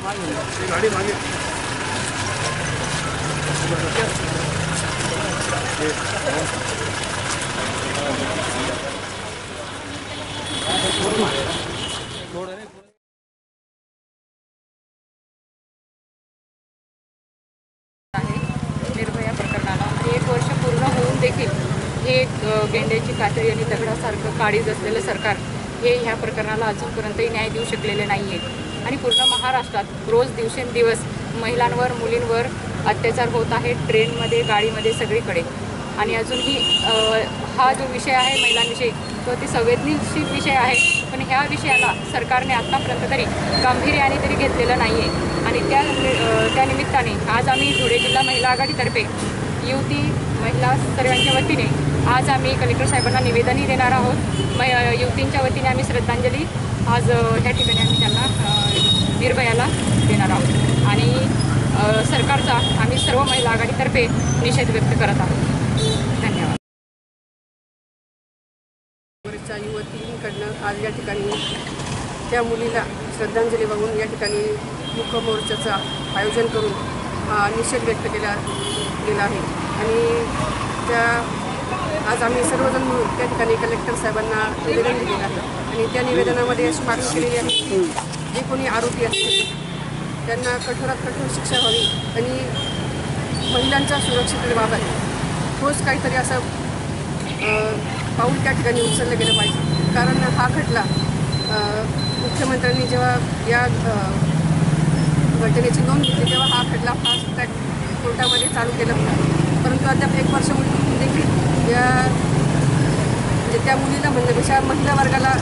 गाडी मागे निर्भया प्रकरणाला. म्हणजे एक वर्ष पूर्ण होऊन देखील हे गेंड्याची कातडी आणि दगडासारखं काळीज असलेलं सरकार हे ह्या प्रकरणाला अजूनपर्यंतही न्याय देऊ शकलेले नाही आहे आणि पूर्ण महाराष्ट्रात रोज दिवसेंदिवस महिलांवर मुलींवर अत्याचार होत आहे ट्रेनमध्ये गाडीमध्ये सगळीकडे. आणि अजूनही हा जो विषय आहे महिलांविषयी तो अति संवेदनशील विषय आहे. पण ह्या विषयाला सरकारने आत्तापर्यंत तरी गांभीर्याने तरी घेतलेलं नाही आहे आणि त्या त्यानिमित्ताने त्या निमित्ताने आज आम्ही धुळे जिल्हा महिला आघाडीतर्फे युवती महिला सर्वांच्या वतीने आज आम्ही कलेक्टर साहेबांना निवेदनही देणार आहोत. म युवतींच्या वतीने आम्ही श्रद्धांजली आज ह्या ठिकाणी आम्ही त्यांना अ, निर्भयाला देणार आहोत आणि अ, सरकारचा आम्ही सर्व महिला आघाडीतर्फे निषेध व्यक्त करत आहोत. धन्यवाद. काँग्रेसच्या युवतींकडनं आज या ठिकाणी त्या मुलीला श्रद्धांजली वाहून या ठिकाणी मुख मोर्चाचं आयोजन करून निषेध व्यक्त केला गेला आहे. आणि त्या आज आम्ही सर्वजण मिळून त्या ठिकाणी कलेक्टर साहेबांना निवेदन दिलेलं आहे. आणि त्या निवेदनामध्ये अशी मागणी केलेली आहे की जे कोणी आरोपी असतील त्यांना कठोरात कठोर शिक्षा व्हावी आणि महिलांच्या सुरक्षिततेबाबत ठोस काहीतरी असं पाऊल त्या ठिकाणी उचललं गेलं पाहिजे. कारण हा खटला मुख्यमंत्र्यांनी जेव्हा या घटनेची नोंद घेतली तेव्हा हा खटला फास्ट ट्रॅक कोर्टामध्ये चालू केला होता. परंतु अद्याप एक वर्ष देखील या म्हणजे त्या मुलीला म्हणण्यापेक्षा महिला वर्गाला